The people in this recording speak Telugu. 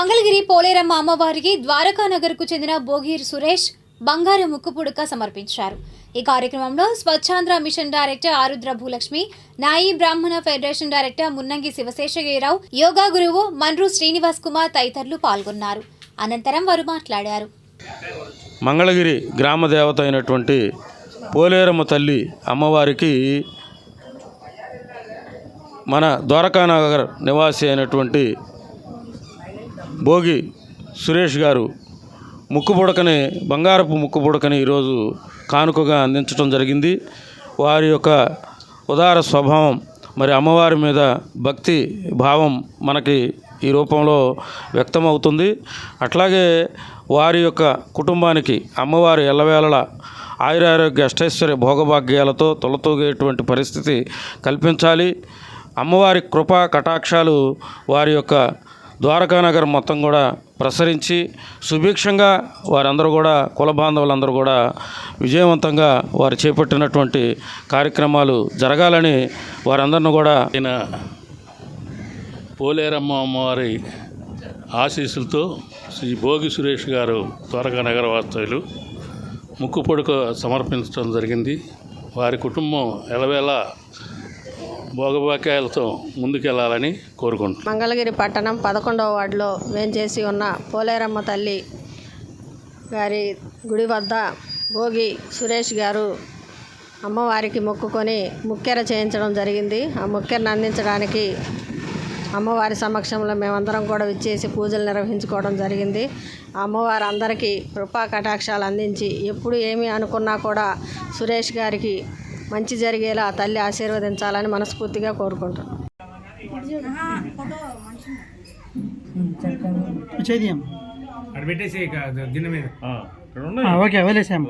మంగళగిరి పోలేరమ్మ అమ్మవారికి ద్వారకా నగర్కు చెందిన బోగీర్ సురేష్ బంగారు ముక్కు పుడక సమర్పించారు. ఈ కార్యక్రమంలో Swachhandhra mission director Arudra Bhulakshmi Nayi Brahmana federation director Munnangi Sivaseshagirirao yoga గురువు మన్రు శ్రీనివాస్ కుమార్ తదితరులు పాల్గొన్నారు. అనంతరం వారు మాట్లాడారు. మంగళగిరి గ్రామ దేవత అయినటువంటి పోలేరమ్మ తల్లి అమ్మవారికి మన ద్వారకానగర్ నివాసి అయినటువంటి భోగి సురేష్ గారు ముక్కు పుడకని బంగారపు ముక్కు పుడకని ఈరోజు కానుకగా అందించడం జరిగింది. వారి యొక్క ఉదార స్వభావం మరి అమ్మవారి మీద భక్తి భావం మనకి ఈ రూపంలో వ్యక్తమవుతుంది. అట్లాగే వారి యొక్క కుటుంబానికి అమ్మవారి ఎల్లవేళలా ఆయురారోగ్య అష్టైశ్వర్య భోగభాగ్యాలతో తొలతూగేటువంటి పరిస్థితి కల్పించాలి. అమ్మవారి కృపా కటాక్షాలు వారి యొక్క ద్వారకానగర్ మొత్తం కూడా ప్రసరించి సుభిక్షంగా వారందరూ కూడా కుల బాంధవులందరూ కూడా విజయవంతంగా వారు చేపట్టినటువంటి కార్యక్రమాలు జరగాలని వారందరిని కూడా ఆయన పోలేరమ్మ అమ్మవారి ఆశీస్సులతో శ్రీ భోగి సురేష్ గారు ద్వారకా నగర వాస్తవ్యులు ముక్కు పొడుక సమర్పించడం జరిగింది. వారి కుటుంబం ఎలవేళ భోగబాకాయలతో ముందుకెళ్ళాలని కోరుకుంటున్నాను మంగళగిరి పట్టణం పదకొండవ వార్డులో వేంచేసి ఉన్న పోలేరమ్మ తల్లి గారి గుడి వద్ద భోగి సురేష్ గారు అమ్మవారికి మొక్కుకొని ముక్కెర చేయించడం జరిగింది. ఆ ముక్కెరను అందించడానికి అమ్మవారి సమక్షంలో మేమందరం కూడా విచ్చేసి పూజలు నిర్వహించుకోవడం జరిగింది. ఆ అమ్మవారు అందరికీ కృపా కటాక్షాలు అందించి ఎప్పుడు ఏమి అనుకున్నా కూడా సురేష్ గారికి మంచి జరిగేలా ఆ తల్లి ఆశీర్వదించాలని మనస్ఫూర్తిగా కోరుకుంటున్నాను. ఓకే వదిలేసాము